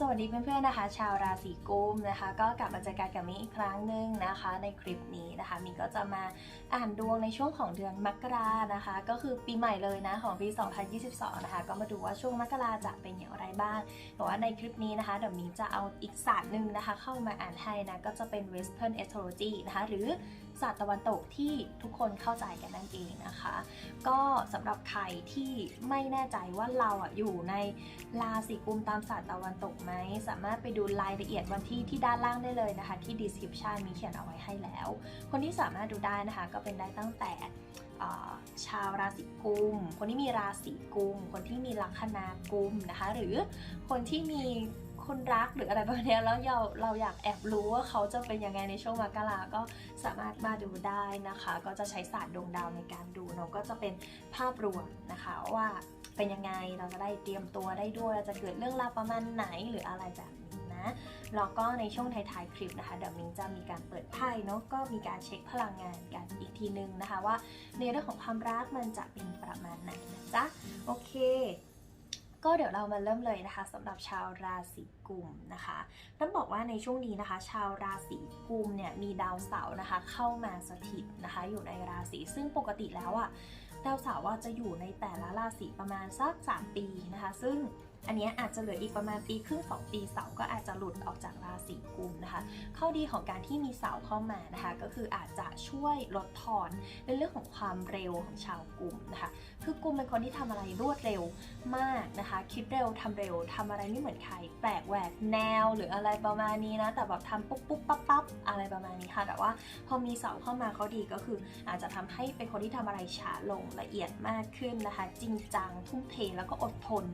สวัสดีเพื่อนๆนะคะ ชาวราศีกุมนะคะ ก็กลับมาเจอกันกับมิอีกครั้งหนึ่งนะคะ ในคลิปนี้นะคะมิก็จะมาอ่านดวงในช่วงของเดือนมกรานะคะ ก็คือปีใหม่เลยนะของปี 2022 นะคะ ก็มาดูว่าช่วงมกราจะเป็นอย่างไรบ้างแต่ว่าในคลิปนี้นะคะเดี๋ยวมิจะเอาอีกศาสตร์หนึ่งนะคะ เข้ามาอ่านให้นะก็จะเป็น Western Astrology นะคะ หรือ ศาสตร์ตะวันตกที่ทุกคนเข้าใจกันนั่นเองนะคะ ก็สำหรับใครที่ไม่แน่ใจว่าเราอะอยู่ในราศีกุมตามศาสตร์ตะวันตกไหมสามารถไปดูรายละเอียดวันที่ที่ด้านล่างได้เลยนะคะ ที่ description มีเขียนเอาไว้ให้แล้ว คนที่สามารถดูได้นะคะ ก็เป็นได้ตั้งแต่ชาวราศีกุม คนที่มีราศีกุม คนที่มีลัคนากุมนะคะ หรือคนที่มี คนรักหรืออะไรประมาณนี้แล้วเราเราอยากแอบรู้ว่าเขาจะเป็นยังไงในช่วงมกราก็สามารถมาดูได้นะคะ ก็จะใช้ศาสตร์ดวงดาวในการดูเนาะก็จะเป็นภาพรวมนะคะว่าเป็นยังไงเราจะได้เตรียมตัวได้ด้วยเราจะเกิดเรื่องราวประมาณไหนหรืออะไรแบบนี้นะแล้วก็ในช่วงท้ายๆคลิปนะคะเดี๋ยวมิงจะมีการเปิดไพ่เนาะก็มีการเช็คพลังงานกันอีกทีนึงนะคะว่าในเรื่องของความรักมันจะเป็นประมาณไหนนะจ๊ะโอเค ก็เดี๋ยวเรามาเริ่มเลยนะคะสำหรับชาวราศีกุมนะคะต้องบอกว่าในช่วงนี้นะคะ ชาวราศีกุมเนี่ยมีดาวเสาร์นะคะ เข้ามาสถิตนะคะ อยู่ในราศีซึ่งปกติแล้วอะดาวเสาร์ว่าจะอยู่ในแต่ละราศีประมาณสัก 3 ปีนะคะ ซึ่ง อันนี้อาจจะเหลืออีกประมาณปีครึ่ง2ปีเสาร์ก็อาจจะหลุดออกจากราศีกุมนะคะ ข้อดีของการที่มีเสาร์เข้ามานะคะ ก็คืออาจจะช่วยลดทอนในเรื่องของความเร็วของชาวกุมนะคะ คือกุมเป็นคนที่ทำอะไรรวดเร็วมากนะคะ คิดเร็วทำเร็วทำอะไรไม่เหมือนใคร แปลกแหวกแนวหรืออะไรประมาณนี้นะ แต่แบบทำปุ๊บปุ๊บปั๊บปั๊บอะไรประมาณนี้ค่ะ แต่ว่าพอมีเสาเข้ามาเขาดีก็คือ อาจจะทำให้เป็นคนที่ทำอะไรช้าลงละเอียดมากขึ้นนะคะ จริงจังทุ่มเทแล้วก็อดทน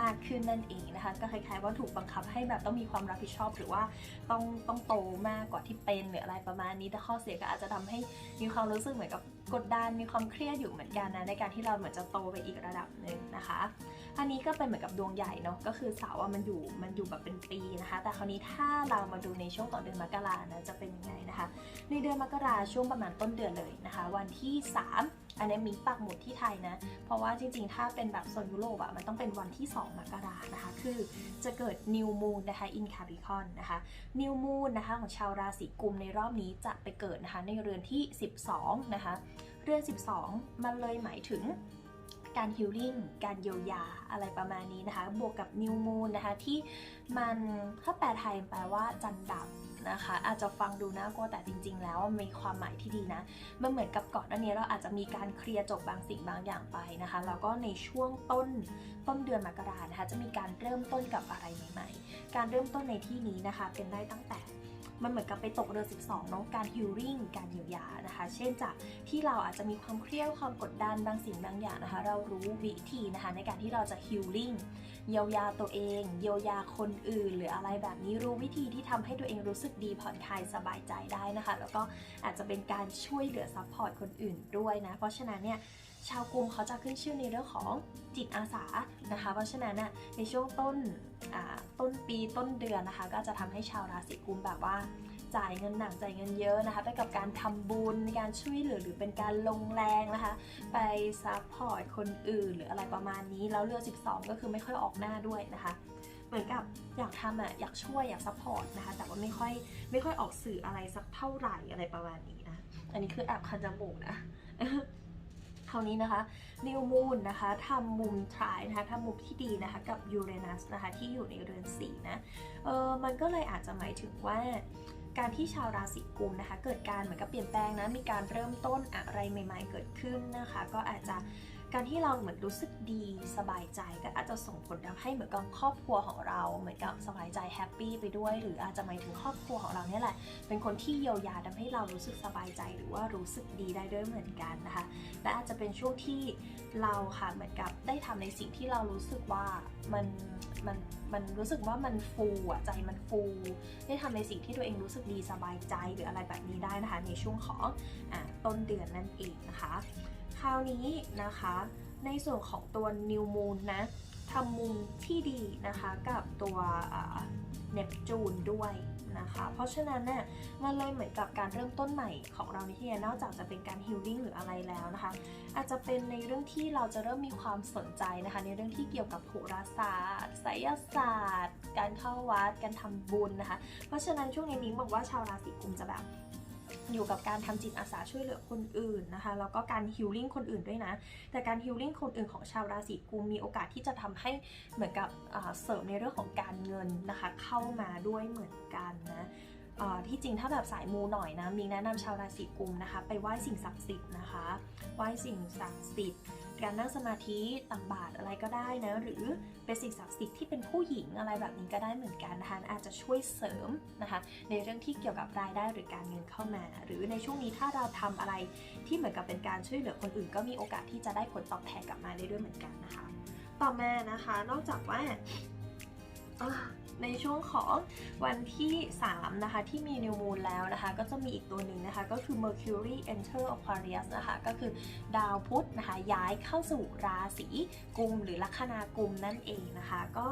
มากขึ้นนั่นเองนะคะ ก็คล้ายๆว่าถูกบังคับให้แบบต้องมีความรับผิดชอบ หรือว่าต้องต้องโตมากกว่าที่เป็นหรืออะไรประมาณนี้แต่ข้อเสียก็อาจจะทำให้มีความรู้สึกเหมือนกับกดดันมีความเครียดอยู่เหมือนกันนะในการที่เราเหมือนจะโตไปอีกระดับหนึ่งนะคะ อันนี้ก็เป็นเหมือนกับดวงใหญ่เนาะก็คือเสาอะมันอยู่มันอยู่แบบเป็นปีนะคะ แต่คราวนี้ถ้าเรามาดูในช่วงขอเดือนมกรานะจะเป็นยังไงนะคะ ในเดือนมกราช่วงประมาณต้นเดือนเลยนะคะ วันที่ 3 อันนี้มีปักหมุดที่ไทยนะ เพราะว่าจริงๆ ถ้าเป็นแบบโซนยุโรปอะมันต้องเป็นวันที่ 2 มกรานะคะ คือจะเกิด New Moon นะคะ in Capricorn นะคะ New Moon นะคะของชาวราศีกุมในรอบนี้จะไปเกิดนะคะในเรือนที่ 12 นะคะ เรือน 12 มันเลยหมายถึง การฮิลลิ่งการเยียวยาอะไรประมาณนี้นะคะ บวกกับนิวมูนนะคะที่มันถ้าแปลไทยแปลว่าจันดับนะคะ อาจจะฟังดูน่ากลัวแต่จริง ๆ แล้วมีความหมายที่ดีนะ มันเหมือนกับก่อนหน้านี้เราอาจจะมีการเคลียร์จบบางสิ่งบางอย่างไปนะคะ แล้วก็ในช่วงต้นต้นเดือนมกรานะคะจะมีการเริ่มต้นกับอะไรใหม่ ๆ การเริ่มต้นในที่นี้นะคะเป็นได้ตั้งแต่ มันเหมือนกับไปตกเรือ 12เนาะการฮิลลิ่งการเยียวยานะคะ เช่นจากที่เราอาจจะมีความเครียดความกดดันบางสิ่งบางอย่างนะคะ เรารู้วิธีนะคะในการที่เราจะฮิลลิ่งเยียวยาตัวเอง เยียวยาคนอื่น หรืออะไรแบบนี้รู้วิธีที่ทำให้ตัวเองรู้สึกดีผ่อนคลายสบายใจได้นะคะ แล้วก็อาจจะเป็นการช่วยเหลือซัพพอร์ตคนอื่นด้วยนะ เพราะฉะนั้นเนี่ย ชาวกรุงเขาจะขึ้นชื่อในเรื่องของจิตอาสานะคะ เพราะฉะนั้นน่ะในช่วงต้นต้นปีต้นเดือนนะคะ ก็จะทำให้ชาวราศีกุมแบบว่าจ่ายเงินหนักจ่ายเงินเยอะนะคะ ไปกับการทำบุญในการช่วยเหลือหรือเป็นการลงแรงนะคะ ไปซัพพอร์ตคนอื่นหรืออะไรประมาณนี้ แล้วเรือ 12 ก็คือไม่ค่อยออกหน้าด้วยนะคะ เหมือนกับอยากทำอะอยากช่วยอยากซัพพอร์ตนะคะ แต่ว่าไม่ค่อยไม่ค่อยออกสื่ออะไรสักเท่าไหร่อะไรประมาณนี้นะ อันนี้คือแอบคันจมูกนะ คราวนี้นะคะนิวมูนนะคะทำมุมทรายนะคะทำมุมที่ดีนะคะกับยูเรนัสนะคะที่อยู่ในเรือนสีนะเออมันก็เลยอาจจะหมายถึงว่าการที่ชาวราศีกุมนะคะ เกิดการเหมือนกับเปลี่ยนแปลงนะมีการเริ่มต้นอะไรใหม่ ๆ เกิดขึ้นนะคะ ก็อาจจะ การที่เราเหมือนรู้สึกดีสบายใจก็อาจจะส่งผลทำให้เหมือนกับครอบครัวของเราเหมือนกับสบายใจแฮปปี้ไปด้วย หรืออาจจะหมายถึงครอบครัวของเราเนี่ยแหละ เป็นคนที่เยียวยาทำให้เรารู้สึกสบายใจหรือว่ารู้สึกดีได้ด้วยเหมือนกันนะคะ และอาจจะเป็นช่วงที่เราค่ะเหมือนกับได้ทำในสิ่งที่เรารู้สึกว่ามันมันมันรู้สึกว่ามันฟูอะใจมันฟู ได้ทำในสิ่งที่ตัวเองรู้สึกดีสบายใจหรืออะไรแบบนี้ได้นะคะ ในช่วงของอต้นเดือนนั่นเองนะคะ คราวนี้นะคะ ในส่วนของตัว New Moon นะทำมุมที่ดีนะคะกับตัวเนปจูนด้วยนะคะ เพราะฉะนั้นเนี่ยมันเลยเหมือนกับการเริ่มต้นใหม่ของเราในที่นี้นอกจากจะเป็นการฮิลลิ่งหรืออะไรแล้วนะคะ อาจจะเป็นในเรื่องที่เราจะเริ่มมีความสนใจนะคะ ในเรื่องที่เกี่ยวกับโหราศาสตร์ไสยศาสตร์ การเข้าวัด การทำบุญนะคะ เพราะฉะนั้นช่วงนี้นิ้งบอกว่าชาวราศีกุมจะแบบ อยู่กับการทำจิตอาสาช่วยเหลือคนอื่นนะคะ แล้วก็การฮิลลิ่งคนอื่นด้วยนะ แต่การฮิลลิ่งคนอื่นของชาวราศีกุมมีโอกาสที่จะทำให้เหมือนกับเสริมในเรื่องของการเงินนะคะ เข้ามาด้วยเหมือนกันนะที่จริงถ้าแบบสายมูหน่อยนะ มีแนะนำชาวราศีกุมนะคะ ไปไหว้สิ่งศักดิ์สิทธิ์นะคะ ไหว้สิ่งศักดิ์สิทธิ์ การนั่งสมาธิตักบาตรอะไรก็ได้นะ หรือเป็นสิ่งศักดิ์สิทธิ์ที่เป็นผู้หญิงอะไรแบบนี้ก็ได้เหมือนกันนะคะอาจจะช่วยเสริมนะคะในเรื่องที่เกี่ยวกับรายได้หรือการเงินเข้ามา หรือในช่วงนี้ถ้าเราทำอะไรที่เหมือนกับเป็นการช่วยเหลือคนอื่น ก็มีโอกาสที่จะได้ผลตอบแทนกลับมาได้ด้วยเหมือนกันนะคะ ต่อมานะคะ นอกจากว่า ในช่วงของวันที่ 3 นะคะ ที่มี New Moon แล้วนะคะ ก็จะมีอีกตัวหนึ่งนะคะ ก็คือ Mercury Enter Aquarius นะคะ ก็คือดาวพุธนะคะ ย้ายเข้าสู่ราศีกุมหรือลัคนากุมนั่นเองนะคะ ก็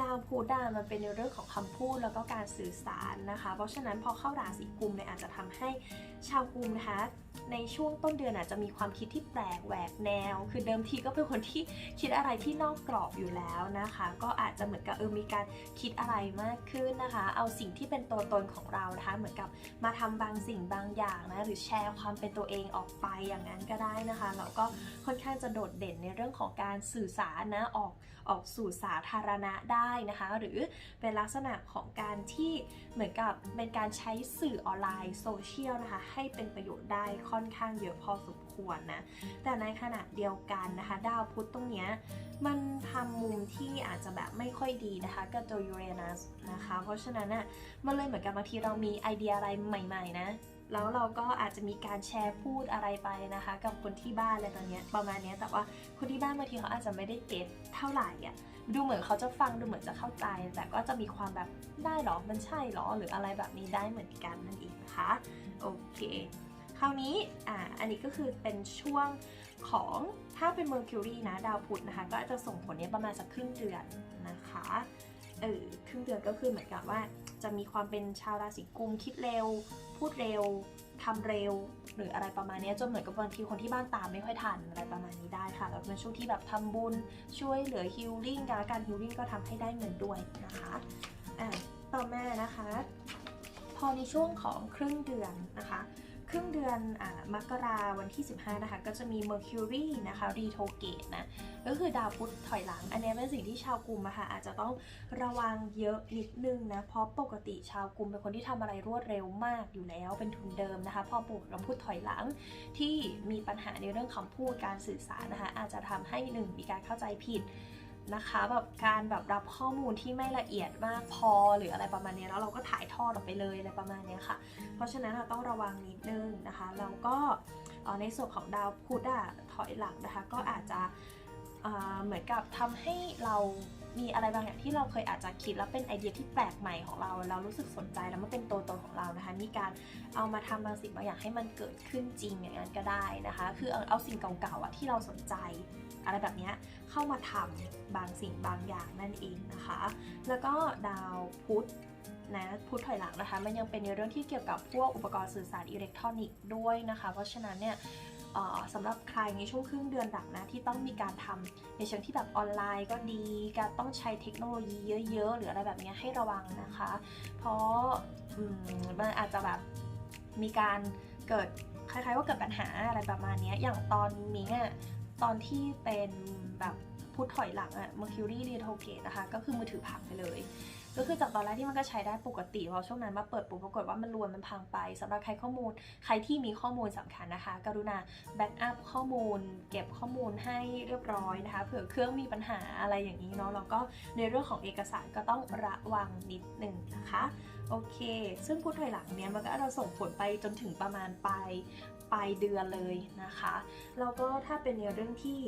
ดาวพุธอะมันเป็นในเรื่องของคำพูดแล้วก็การสื่อสารนะคะ เพราะฉะนั้นพอเข้าราศีกุมเนี่ยอาจจะทำให้ชาวกุมนะคะในช่วงต้นเดือนอาจจะมีความคิดที่แปลกแหวกแนว คือเดิมทีก็เป็นคนที่คิดอะไรที่นอกกรอบอยู่แล้วนะคะ ก็อาจจะเหมือนกับเออมีการคิดอะไรมากขึ้นนะคะ เอาสิ่งที่เป็นตัวตนของเรานะคะเหมือนกับมาทำบางสิ่งบางอย่างนะหรือแชร์ความเป็นตัวเองออกไปอย่างนั้นก็ได้นะคะแล้วก็ค่อนข้างจะโดดเด่นในเรื่องของการสื่อสารนะออกออกสู่สาธารณะได้นะคะ หรือเป็นลักษณะของการที่เหมือนกับเป็นการใช้สื่อออนไลน์โซเชียลนะคะให้เป็นประโยชน์ได้ค่อนข้างเยอะพอสมควรนะ แต่ในขณะเดียวกันนะคะ ดาวพุธตรงเนี้ยมันทำมุมที่อาจจะแบบไม่ค่อยดีนะคะกับตัวยูเรนัสนะคะ เพราะฉะนั้นน่ะมันเลยเหมือนกับบางทีเรามีไอเดียอะไรใหม่ๆนะแล้วเราก็อาจจะมีการแชร์พูดอะไรไปนะคะ กับคนที่บ้านอะไรตอนเนี้ยประมาณเนี้ยแต่ว่าคนที่บ้านบางทีเขาอาจจะไม่ได้เก็ตเท่าไหร่อะดูเหมือนเขาจะฟังดูเหมือนจะเข้าใจ แต่ก็จะมีความแบบได้หรอมันใช่หรอหรืออะไรแบบนี้ได้เหมือนกันนั่นเองนะคะโอเค คราวนี้อ่าอันนี้ก็คือเป็นช่วงของถ้าเป็น Mercury นะดาวพุธนะคะ ก็จะส่งผลเนี้ยประมาณสักครึ่งเดือนนะคะเออครึ่งเดือนก็คือเหมือนกับว่าจะมีความเป็นชาวราศีกุมคิดเร็ว พูดเร็วทำเร็วหรืออะไรประมาณเนี้ยจนเหมือนกับบางทีคนที่บ้านตามไม่ค่อยทันอะไรประมาณนี้ได้ค่ะแล้วเป็นช่วงที่แบบทำบุญช่วยเหลือฮิลลิ่งการการฮิลลิ่งก็ทำให้ได้เงินด้วยนะคะอ่าต่อมานะคะ พอในช่วงของครึ่งเดือนนะคะ ครึ่งเดือนอมกราวันที่ 15 นะคะ ก็จะมี Mercury นะคะ retrograde นะ ก็คือดาวพุธถอยหลัง อันนี้เป็นสิ่งที่ชาวกลุ่มอะค่ะ อาจจะต้องระวังเยอะนิดนึงนะ เพราะปกติชาวกลุ่มเป็นคนที่ทำอะไรรวดเร็วมากอยู่แล้ว เป็นทุนเดิมนะคะ พอปลูกเราพูดถอยหลังที่มีปัญหาในเรื่องคำพูดการสื่อสารนะคะ อาจจะทำให้หนึ่งมีการเข้าใจผิด นะคะแบบการแบบรับข้อมูลที่ไม่ละเอียดมากพอหรืออะไรประมาณนี้แล้วเราก็ถ่ายทอดออกไปเลยอะไรประมาณนี้ค่ะ เพราะฉะนั้นเราต้องระวังนิดนึงนะคะแล้วก็ในส่วนของดาวพุธอะถอยหลังนะคะ ก็อาจจะเอ่อเหมือนกับทำให้เรา มีอะไรบางอย่างที่เราเคยอาจจะคิดแล้วเป็นไอเดียที่แปลกใหม่ของเรา เรารู้สึกสนใจแล้วมันเป็นตัวตนของเรานะคะ มีการเอามาทำบางสิ่งบางอย่างให้มันเกิดขึ้นจริงอย่างนั้นก็ได้นะคะ คือเอาสิ่งเก่าๆอะที่เราสนใจ อะไรแบบนี้เข้ามาทำบางสิ่งบางอย่างนั่นเองนะคะ แล้วก็ดาวพุธนะพุธถอยหลังนะคะ มันยังเป็นในเรื่องที่เกี่ยวกับพวกอุปกรณ์สื่อสารอิเล็กทรอนิกส์ด้วยนะคะ เพราะฉะนั้นเนี่ย สำหรับใครในช่วงครึ่งเดือนหลังนะที่ต้องมีการทำในเชิงที่แบบออนไลน์ก็ดี การต้องใช้เทคโนโลยีเยอะๆ หรืออะไรแบบเนี้ยให้ระวังนะคะ เพราะมันอาจจะแบบมีการเกิดคล้ายๆว่าเกิดปัญหาอะไรประมาณเนี้ยอย่างตอนนี้เนี่ยตอนที่เป็นแบบพุทถอยหลังอะ Mercury retrograde นะคะ ก็คือมือถือพังไปเลย ก็คือจากตอนแรกที่มันก็ใช้ได้ปกติพอช่วงนั้นมาเปิดปุ๊บปรากฏว่ามันรวนมันพังไปสำหรับใครข้อมูล ใครที่มีข้อมูลสำคัญนะคะ กรุณาแบ็กอัพข้อมูล เก็บข้อมูลให้เรียบร้อยนะคะเผื่อเครื่องมีปัญหาอะไรอย่างนี้เนาะแล้วก็ในเรื่องของเอกสารก็ต้องระวังนิดหนึ่งนะคะโอเค ซึ่งพุทถอยหลังเนี้ยมันก็จะส่งผลไปจนถึงประมาณปลายปลายเดือนเลยนะคะ แล้วก็ถ้าเป็นในเรื่องที่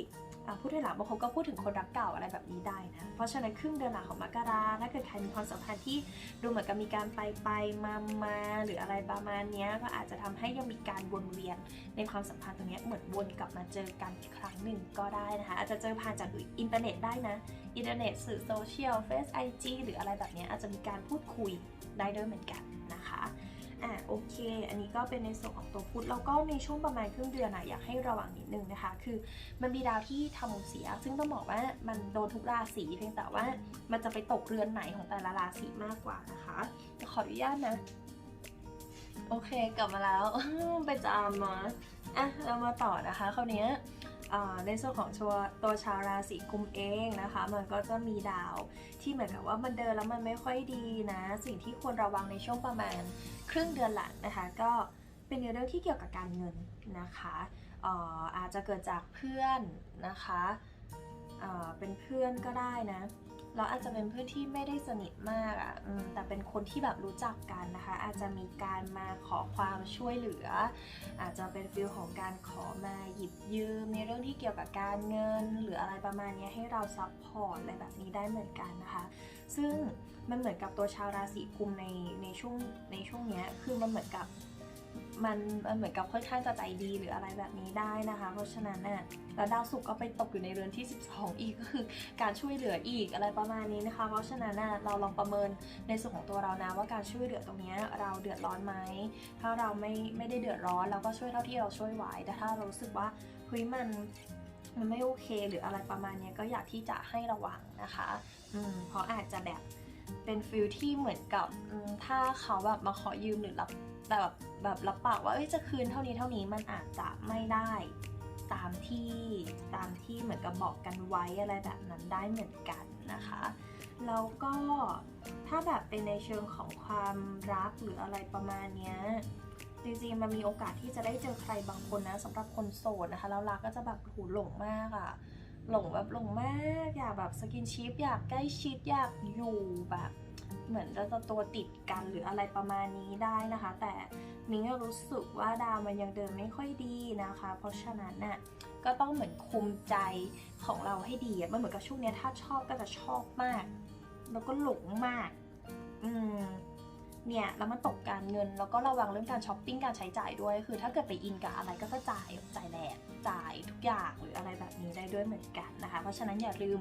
พูดถึงหลังบางคนก็พูดถึงคนรักเก่าอะไรแบบนี้ได้นะ เพราะฉะนั้นครึ่งเดือนหลังของมกราถ้าเกิดใครมีความสัมพันธ์ที่ดูเหมือนกับมีการไปไปมามาหรืออะไรประมาณนี้ก็อาจจะทำให้ยังมีการวนเวียนในความสัมพันธ์ตรงนี้เหมือนวนกลับมาเจอกันอีกครั้งหนึ่งก็ได้นะคะ อาจจะเจอผ่านจากอินเทอร์เน็ตได้นะอินเทอร์เน็ตสื่อโซเชียลเฟซไอจีหรืออะไรแบบนี้อาจจะมีการพูดคุยได้ด้วยเหมือนกันนะคะ อ่าโอเค อันนี้ก็เป็นในส่วนของตัวพุธแล้วก็ในช่วงประมาณครึ่งเดือนอะอยากให้ระวังนิดนึงนะคะ คือมันมีดาวที่ทำเสีย ซึ่งต้องบอกว่ามันโดนทุกราศีเพียงแต่ว่ามันจะไปตกเรือนไหนของแต่ละราศีมากกว่านะคะ ขออนุญาตนะ โอเคกลับมาแล้วไปจามมาอะเรามาต่อนะคะคราวนี้ ในส่วนของตัวตัวชาวราศีกุมเองนะคะ มันก็จะมีดาวที่เหมือนกับว่ามันเดินแล้วมันไม่ค่อยดีนะ สิ่งที่ควรระวังในช่วงประมาณครึ่งเดือนหลังนะคะ ก็เป็นเรื่องที่เกี่ยวกับการเงินนะคะอาจจะเกิดจากเพื่อนนะคะเป็นเพื่อนก็ได้นะ เราอาจจะเป็นเพื่อนที่ไม่ได้สนิทมากอะ่ะแต่เป็นคนที่แบบรู้จักกันนะคะ อาจจะมีการมาขอความช่วยเหลือ อาจจะเป็นฟิลของการขอมาหยิบยืม ในเรื่องที่เกี่ยวกับการเงิน หรืออะไรประมาณนี้ให้เราซัพพอร์ตอะไรแบบนี้ได้เหมือนกันนะคะ ซึ่งมันเหมือนกับตัวชาวราศีกุมในในช่วงในช่วงนี้คือมันเหมือนกับ มันมันเหมือนกับค่อนข้างจะใจดีหรืออะไรแบบนี้ได้นะคะ เพราะฉะนั้นน่ะแล้วดาวศุกร์ก็ไปตกอยู่ในเรือนที่ 12 อีกก็คือการช่วยเหลืออีกอะไรประมาณนี้นะคะ เพราะฉะนั้นน่ะเราลองประเมินในส่วนของตัวเรานะว่าการช่วยเหลือตรงนี้เราเดือดร้อนไหมถ้าเราไม่ไม่ได้เดือดร้อนเราก็ช่วยเท่าที่เราช่วยไหวแต่ถ้าเรารู้สึกว่าเฮ้ยมันมันไม่โอเค หรืออะไรประมาณนี้ก็อยากที่จะให้ระวังนะคะ อืมเพราะอาจจะแบบ เป็นฟิลที่เหมือนกับถ้าเขาแบบมาขอยืมหรือรับแบบแบบรับปากว่าจะคืนเท่านี้เท่านี้มันอาจจะไม่ได้ตามที่ตามที่เหมือนกับบอกกันไว้อะไรแบบนั้นได้เหมือนกันนะคะแล้วก็ถ้าแบบเป็นในเชิงของความรักหรืออะไรประมาณนี้จริงๆมันมีโอกาสที่จะได้เจอใครบางคนนะสำหรับคนโสดนะคะแล้วรักก็จะแบบหูหลงมากอะ หลงแบบหลงมากอยากแบบสกินชิปอยากใกล้ชิดอยากอยู่แบบเหมือนเราจะตัวติดกันหรืออะไรประมาณนี้ได้นะคะ แต่มิ้งก็รู้สึกว่าดาวมันยังเดินไม่ค่อยดีนะคะ เพราะฉะนั้นน่ะก็ต้องเหมือนคุมใจของเราให้ดีมันเหมือนกับช่วงนี้ถ้าชอบก็จะชอบมาก แล้วก็หลงมาก อืม เนี่ยแล้วมันตกการเงิน แล้วก็ระวังเรื่องการช้อปปิ้งการใช้จ่ายด้วย คือถ้าเกิดไปอินกับอะไรก็จะจ่ายจ่ายแหลกจ่ายทุกอย่างหรืออะไรแบบนี้ได้ด้วยเหมือนกันนะคะ เพราะฉะนั้นอย่าลืม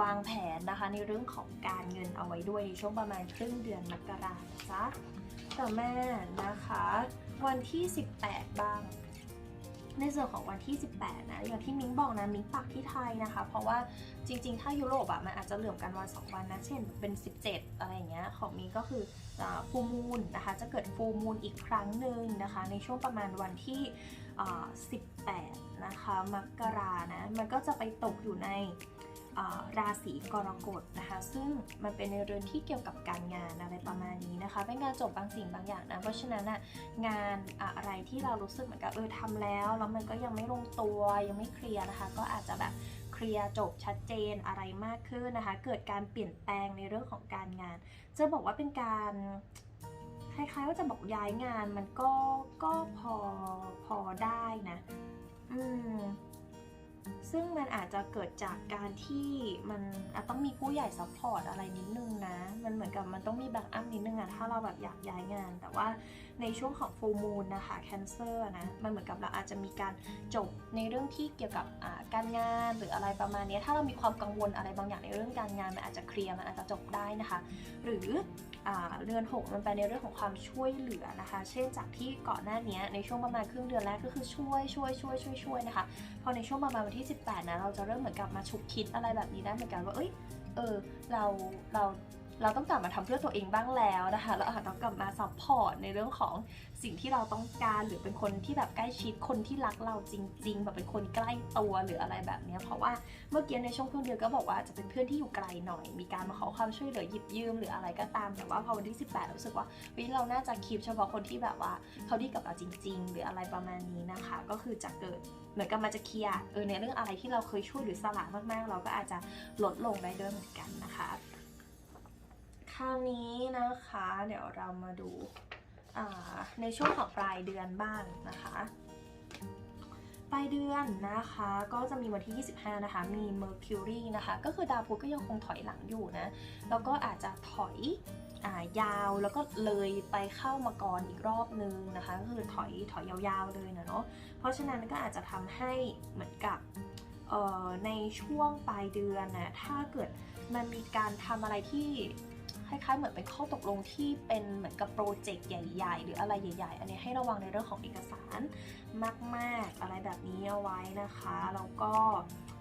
วางแผนนะคะ ในเรื่องของการเงินเอาไว้ด้วยในช่วงประมาณครึ่งเดือนมกราคมจ้ะต่อแม่นะคะ วันที่ 18 บ้างในส่วนของวันที่ 18 นะ อย่างที่มิ้งบอกนะ มิ้งปักที่ไทยนะคะ เพราะว่าจริง ๆ ถ้ายุโรปอะมันอาจจะเหลื่อมกันวัน 2 วันนะ เช่นเป็น 17 อะไรอย่างเงี้ย ของมิ้งก็คือ ฟูมูลนะคะจะเกิดฟูมูลอีกครั้งหนึ่งนะคะในช่วงประมาณวันที่ 18 นะคะมกรานะมันก็จะไปตกอยู่ในราศีกรกฎนะคะซึ่งมันเป็นในเรือนที่เกี่ยวกับการงานอะไรประมาณนี้นะคะเป็นการจบบางสิ่งบางอย่างนะเพราะฉะนั้นอะงานอะไรที่เรารู้สึกเหมือนกับเออทำแล้วแล้วมันก็ยังไม่ลงตัวยังไม่เคลียร์นะคะ ก็อาจจะแบบ เคลียร์จบชัดเจนอะไรมากขึ้นนะคะ เกิดการเปลี่ยนแปลงในเรื่องของการงาน จะบอกว่าเป็นการคล้ายๆว่าจะบอกย้ายงานมันก็ก็พอพอได้นะ อืม ซึ่งมันอาจจะเกิดจากการที่มันอาจต้องมีผู้ใหญ่ซัพพอร์ตอะไรนิดนึงนะ มันเหมือนกับมันต้องมีแบ็กอัพนิดนึงอะถ้าเราแบบอยากย้ายงาน แต่ว่าในช่วงของฟูมูลนะคะแคนเซอร์นะ มันเหมือนกับเราอาจจะมีการจบในเรื่องที่เกี่ยวกับการงานหรืออะไรประมาณนี้ ถ้าเรามีความกังวลอะไรบางอย่างในเรื่องการงาน มันอาจจะเคลียร์ มันอาจจะจบได้นะคะ หรือเรือนหกมันไปในเรื่องของความช่วยเหลือนะคะ เช่นจากที่ก่อนหน้านี้ในช่วงประมาณครึ่งเดือนแรกก็คือช่วยช่วยช่วยช่วยช่วยนะคะ พอในช่วงประมาณวันที่ 18 นะ เราจะเริ่มเหมือนกับมาฉุกคิดอะไรแบบนี้ได้เหมือนกันว่า เอ้ย เออ เรา เรา เราต้องกลับมาทำเพื่อตัวเองบ้างแล้วนะคะเราอาจต้องกลับมาซัพพอร์ตในเรื่องของสิ่งที่เราต้องการ หรือเป็นคนที่แบบใกล้ชิดคนที่รักเราจริง ๆ แบบเป็นคนใกล้ตัวหรืออะไรแบบนี้เพราะว่าเมื่อกี้ในช่วงครึ่งเดือนก็บอกว่าจะเป็นเพื่อนที่อยู่ไกลหน่อย มีการมาขอความช่วยเหลือหยิบยืมหรืออะไรก็ตามแต่ว่าพอวันที่ 18 รู้สึกว่าวิเราน่าจะคีบเฉพาะคนที่แบบว่าเขาดีกับเราจริง ๆ หรืออะไรประมาณนี้นะคะ ก็คือจะเกิดเหมือนกับมาจะเคลียร์เออในเรื่องอะไรที่เราเคยช่วยหรือสละมากๆ เราก็อาจจะลดลงได้ด้วยเหมือนกันนะคะ คราวนี้นะคะ เดี๋ยวเรามาดูในช่วงของปลายเดือนบ้างนะคะ ปลายเดือนนะคะก็จะมีวันที่ 25 นะคะ มี Mercury นะคะ ก็คือดาวพุธก็ยังคงถอยหลังอยู่นะ แล้วก็อาจจะถอยอยาวแล้วก็เลยไปเข้ามาก่อนอีกรอบนึงนะคะ ก็คือถอยถอยยาวๆเลยนะเนาะ เพราะฉะนั้นก็อาจจะทำให้เหมือนกับในช่วงปลายเดือนนะถ้าเกิดมันมีการทำอะไรที่ คล้ายๆ เหมือนเป็นข้อตกลงที่เป็นเหมือนกับโปรเจกต์ใหญ่ ๆ หรืออะไรใหญ่ ๆ อันนี้ให้ระวังในเรื่องของเอกสารมาก ๆ อะไรแบบนี้เอาไว้นะคะ แล้วก็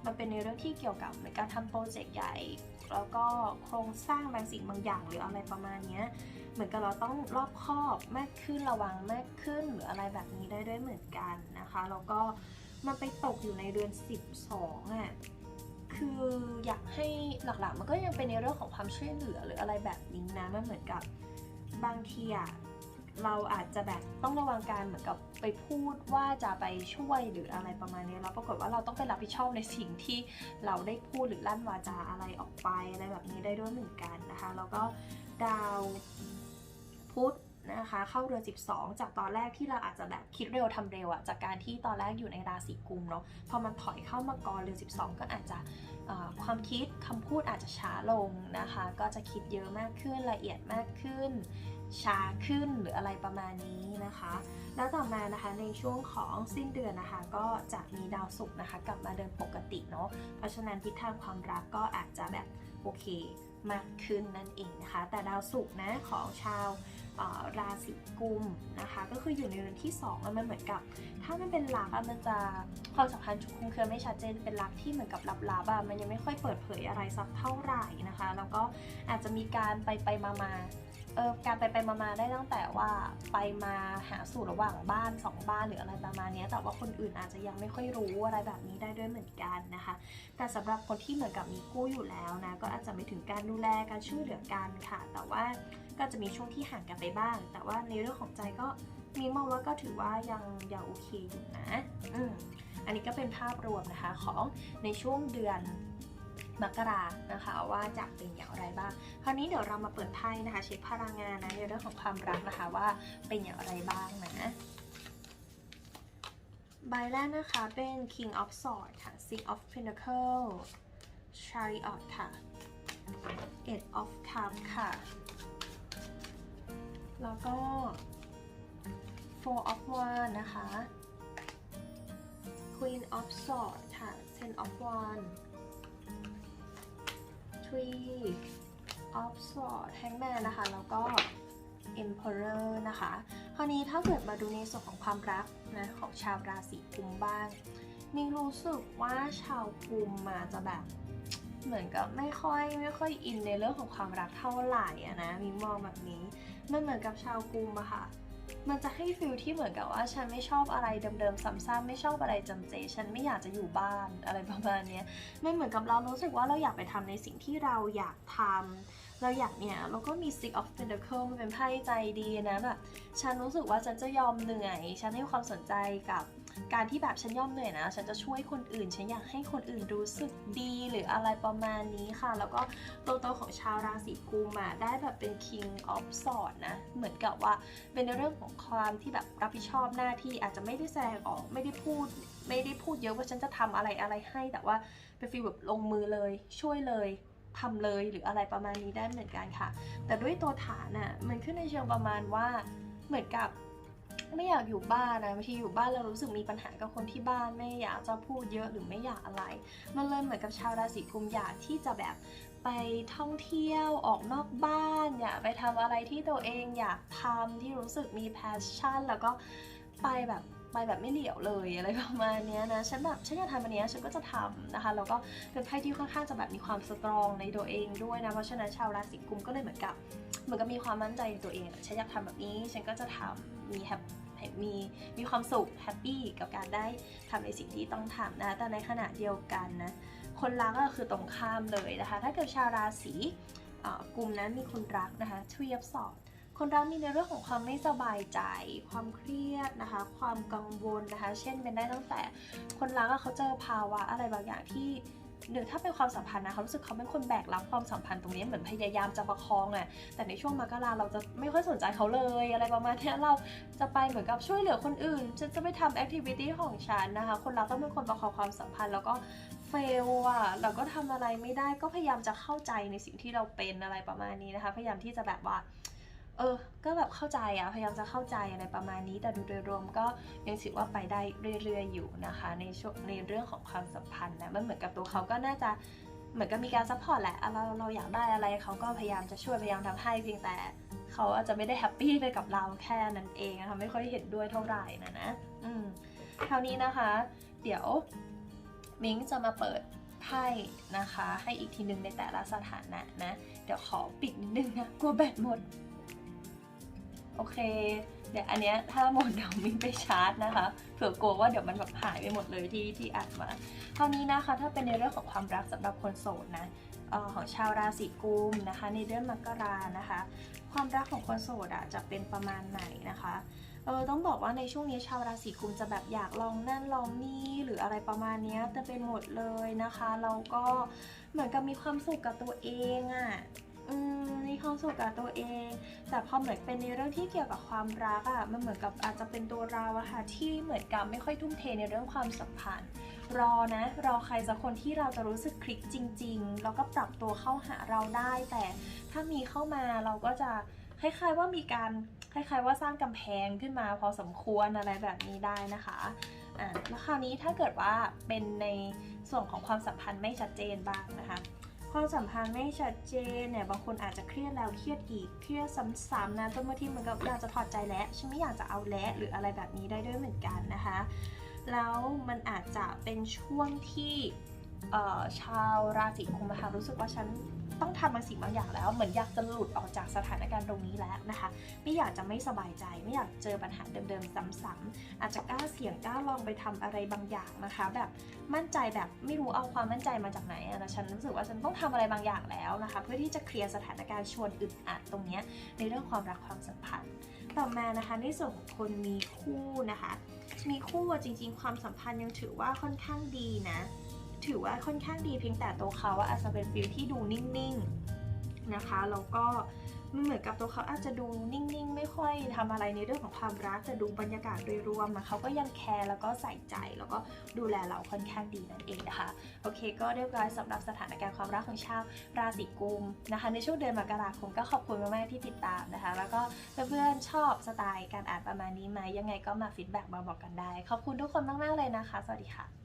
มันเป็นในเรื่องที่เกี่ยวกับในการทำโปรเจกต์ใหญ่ แล้วก็โครงสร้างบางสิ่งบางอย่างหรืออะไรประมาณนี้เหมือนกับเราต้องรอบคอบมากขึ้นระวังมากขึ้นหรืออะไรแบบนี้ได้ด้วยเหมือนกันนะคะ แล้วก็มันไปตกอยู่ในเดือน 12อะ คืออยากให้หลักๆ มันก็ยังเป็นในเรื่องของความช่วยเหลือหรืออะไรแบบนี้นะมันเหมือนกับบางทีอะเราอาจจะแบบต้องระวังการเหมือนกับไปพูดว่าจะไปช่วยหรืออะไรประมาณนี้แล้วปรากฏว่าเราต้องไปรับผิดชอบในสิ่งที่เราได้พูดหรือลั่นวาจาอะไรออกไปอะไรแบบนี้ได้ด้วยเหมือนกันนะคะ แล้วก็ดาวพุธ นะคะเข้าเรือ 12 จากตอนแรกที่เราอาจจะแบบคิดเร็วทำเร็วอะจากการที่ตอนแรกอยู่ในราศีกุมเนาะพอมันถอยเข้ามากรเรือ 12 ก็อาจจะความคิดคำพูดอาจจะช้าลงนะคะ ก็จะคิดเยอะมากขึ้นละเอียดมากขึ้น ช้าขึ้นหรืออะไรประมาณนี้นะคะ แล้วต่อมานะคะในช่วงของสิ้นเดือนนะคะ ก็จะมีดาวศุกร์นะคะ กลับมาเดินปกติเนาะเพราะฉะนั้นทิศทางความรักก็อาจจะแบบโอเค มากขึ้นนั่นเองนะคะ แต่ดาวศุกร์นะของชาวราศีกุมนะคะ ก็คืออยู่ในเรือนที่2มันเหมือนกับ ถ้ามันเป็นลักมันจะความสัมพันธ์คุมเครือไม่ชัดเจนเป็นลักที่เหมือนกับลับๆอะมันยังไม่ค่อยเปิดเผยอะไรสักเท่าไหร่นะคะ แล้วก็อาจจะมีการไปไปมามา เออการไปไปมาๆได้ตั้งแต่ว่าไปมาหาสู่ระหว่างบ้าน 2 บ้านหรืออะไรประมาณนี้แต่ว่าคนอื่นอาจจะยังไม่ค่อยรู้อะไรแบบนี้ได้ด้วยเหมือนกันนะคะ แต่สำหรับคนที่เหมือนกับมีคู่อยู่แล้วนะก็อาจจะไม่ถึงการดูแลการช่วยเหลือกันค่ะ แต่ว่าก็จะมีช่วงที่ห่างกันไปบ้าง แต่ว่าในเรื่องของใจก็มีมองว่าก็ถือว่ายังยังโอเคอยู่นะ อืมอันนี้ก็เป็นภาพรวมนะคะของในช่วงเดือน มกรานะคะว่าจะเป็นอย่างไรบ้าง คราวนี้เดี๋ยวเรามาเปิดไพ่นะคะ เช็คพลังงานนะในเรื่องของความรักนะคะว่าเป็นอย่างไรบ้างนะใบแรกนะคะเป็น King of Swords ค่ะ Six of Pentacles Chariot ค่ะ Eight of Cups ค่ะ แล้วก็ Four of Wands นะคะ Queen of Swords ค่ะ Ten of Wands Three of Swords Hangman นะคะ แล้วก็ Emperor นะคะ คราวนี้ถ้าเกิดมาดูในส่วนของความรักนะของชาวราศีกุมบ้าง มีรู้สึกว่าชาวกุมมาจะแบบเหมือนกับไม่ค่อยไม่ค่อยอินในเรื่องของความรักเท่าไหร่นะมีมองแบบนี้ มันเหมือนกับชาวกุมอะค่ะ มันจะให้ฟิลที่เหมือนกับว่าฉันไม่ชอบอะไรเดิมๆซ้ำๆไม่ชอบอะไรจำเจ ฉันไม่อยากจะอยู่บ้านอะไรประมาณนี้ไม่เหมือนกับเรารู้สึกว่าเราอยากไปทำในสิ่งที่เราอยากทำเราอยากเนี่ยเราก็มี Six of pentacle มันเป็นไพ่ใจดีนะแบบฉันรู้สึกว่าฉันจะยอมเหนื่อย ฉันให้ความสนใจกับ การที่แบบฉันยอมเหนื่อยนะ ฉันจะช่วยคนอื่น ฉันอยากให้คนอื่นรู้สึกดีหรืออะไรประมาณนี้ค่ะ แล้วก็ตัวตของชาวราศีกุมอะได้แบบเป็น King of Swords นะ เหมือนกับว่าเป็นในเรื่องของความที่แบบรับผิดชอบหน้าที่อาจจะไม่ได้แสดงออกไม่ได้พูดไม่ได้พูดเยอะว่าฉันจะทำอะไรอะไรให้ แต่ว่าเป็นฟีลแบบลงมือเลย ช่วยเลยทำเลยหรืออะไรประมาณนี้ได้เหมือนกันค่ะ แต่ด้วยตัวฐานอะมันขึ้นในเชิงประมาณว่าเหมือนกับ ไม่อยากอยู่บ้านนะบางทีอยู่บ้านเรารู้สึกมีปัญหากับคนที่บ้านไม่อยากจะพูดเยอะหรือไม่อยากอะไร มันเลยเหมือนกับชาวราศีกุมอยากที่จะแบบไปท่องเที่ยวออกนอกบ้านอยากไปทำอะไรที่ตัวเองอยากทำที่รู้สึกมีแพชชั่น แล้วก็ไปแบบไปแบบไม่เหลียวเลยอะไรประมาณนี้นะฉันแบบฉันอยากทำอันนี้ฉันก็จะทำนะคะแล้วก็เป็นไพ่ที่ค่อนข้างจะแบบมีความสตรองในตัวเองด้วยนะเพราะฉะนั้นชาวราศีกุมก็เลยเหมือนกับ เหมือนกับมีความมั่นใจในตัวเองฉันอยากทำแบบนี้ฉันก็จะทำมีแฮปมีมีความสุขแฮปปี้กับการได้ทำในสิ่งที่ต้องทำนะแต่ในขณะเดียวกันนะคนรักก็คือตรงข้ามเลยนะคะ ถ้าเกิดชาวราศีกลุ่มนั้นมีคนรักนะคะทวีปสอบคนรักมีในเรื่องของความไม่สบายใจ ความเครียดนะคะ ความกังวลนะคะ เช่นเป็นได้ตั้งแต่คนรักเขาเจอภาวะอะไรบางอย่างที่ หรือถ้าเป็นความสัมพันธ์นะเขารู้สึกเขาเป็นคนแบกรับความสัมพันธ์ตรงนี้เหมือนพยายามจะประคองอะแต่ในช่วงมกราเราจะไม่ค่อยสนใจเขาเลยอะไรประมาณนี้เราจะไปเหมือนกับช่วยเหลือคนอื่นฉันจะไปทำแอคทิวิตี้ของฉันนะคะ คนเราต้องเป็นคนประคองความสัมพันธ์แล้วก็เฟลอะเราก็ทำอะไรไม่ได้ก็พยายามจะเข้าใจในสิ่งที่เราเป็นอะไรประมาณนี้นะคะ พยายามที่จะแบบว่า เออ ก็แบบเข้าใจอะพยายามจะเข้าใจอะไรประมาณนี้ แต่ดูโดยรวมก็ยังถือว่าไปได้เรื่อยๆอยู่นะคะ ในช่วงในเรื่องของความสัมพันธ์นะมันเหมือนกับตัวเขาก็น่าจะเหมือนกับมีการซัพพอร์ตแหละเราเราอยากได้อะไรเขาก็พยายามจะช่วยพยายามทำให้เพียงแต่เขาอาจจะไม่ได้แฮปปี้ไปกับเราแค่นั้นเองนะคะไม่ค่อยเห็นด้วยเท่าไหร่นะนะอืมคราวนี้นะคะ เดี๋ยวมิงจะมาเปิดไพ่นะคะ ให้อีกทีหนึ่งในแต่ละสถานะนะ เดี๋ยวขอปิดนิดนึงนะกลัวแบตหมด โอเค เดี๋ยวอันเนี้ยถ้าหมดเดี๋ยวมิงไปชาร์จนะคะเผื่อกลัวว่าเดี๋ยวมันแบบหายไปหมดเลยที่ที่อัดมาคราวนี้นะคะถ้าเป็นในเรื่องของความรักสำหรับคนโสดนะออของชาวราศีกุมนะคะ ในเดือนมกรานะคะ ความรักของคนโสดอะจะเป็นประมาณไหนนะคะเออต้องบอกว่าในช่วงนี้ชาวราศีกุมจะแบบอยากลองนั่นลองนี่หรืออะไรประมาณนี้ยเต็มไปหมดเลยนะคะ เราก็เหมือนกับมีความสุขกับตัวเองอะ มีความสุขกับตัวเอง แต่พอเหมือนเป็นในเรื่องที่เกี่ยวกับความรักอะมันเหมือนกับอาจจะเป็นตัวเราอะค่ะที่เหมือนกับไม่ค่อยทุ่มเทในเรื่องความสัมพันธ์ รอนะ รอใครสักคนที่เราจะรู้สึกคลิกจริง ๆ แล้วก็ปรับตัวเข้าหาเราได้ แต่ถ้ามีเข้ามาเราก็จะคล้ายๆว่ามีการคล้ายๆว่าสร้างกำแพงขึ้นมาพอสมควรอะไรแบบนี้ได้นะคะอะแล้วคราวนี้ถ้าเกิดว่าเป็นในส่วนของความสัมพันธ์ไม่ชัดเจนบ้างนะคะ ความสัมพันธ์ไม่ชัดเจนเนี่ยบางคนอาจจะเครียดแล้วเครียดอีกเครียดซ้ำๆนะจนบางทีเหมือนกับอยากจะถอดใจแล้วฉันไม่อยากจะเอาแล้วหรืออะไรแบบนี้ได้ด้วยเหมือนกันนะคะ แล้วมันอาจจะเป็นช่วงที่ ชาวราศีกุมนะคะรู้สึกว่าฉันต้องทำบางสิ่งบางอย่างแล้ว เหมือนอยากจะหลุดออกจากสถานการณ์ตรงนี้แล้วนะคะ ไม่อยากจะไม่สบายใจ ไม่อยากเจอปัญหาเดิมๆซ้ำๆอาจจะกล้าเสี่ยงกล้าลองไปทำอะไรบางอย่างนะคะ แบบมั่นใจแบบไม่รู้เอาความมั่นใจมาจากไหนนะฉันรู้สึกว่าฉันต้องทำอะไรบางอย่างแล้วนะคะ เพื่อที่จะเคลียร์สถานการณ์ชวนอึดอัดตรงนี้ในเรื่องความรักความสัมพันธ์ ต่อมานะคะในส่วนของคนมีคู่นะคะ มีคู่จริง ๆ ความสัมพันธ์ยังถือว่าค่อนข้างดีนะ ถือว่าค่อนข้างดีเพียงแต่ตัวเขาอะอาจจะเป็นฟิลที่ดูนิ่งๆนะคะแล้วก็มันเหมือนกับตัวเขาอาจจะดูนิ่งๆ ไม่ค่อยทำอะไรในเรื่องของความรักแต่ดูบรรยากาศโดยรวมอะเขาก็ยังแคร์แล้วก็ใส่ใจแล้วก็ดูแลเราค่อนข้างดีนั่นเองนะคะโอเค ก็เรียบร้อยสำหรับสถานการณ์ความรักของชาวราศีกุมนะคะในช่วงเดือนมกราคมก็ขอบคุณมากๆที่ติดตามนะคะ แล้วก็เพื่อนๆชอบสไตล์การอ่านประมาณนี้ไหมยังไงก็มาฟีดแบ็กมาบอกกันได้ ขอบคุณทุกคนมากๆเลยนะคะ สวัสดีค่ะ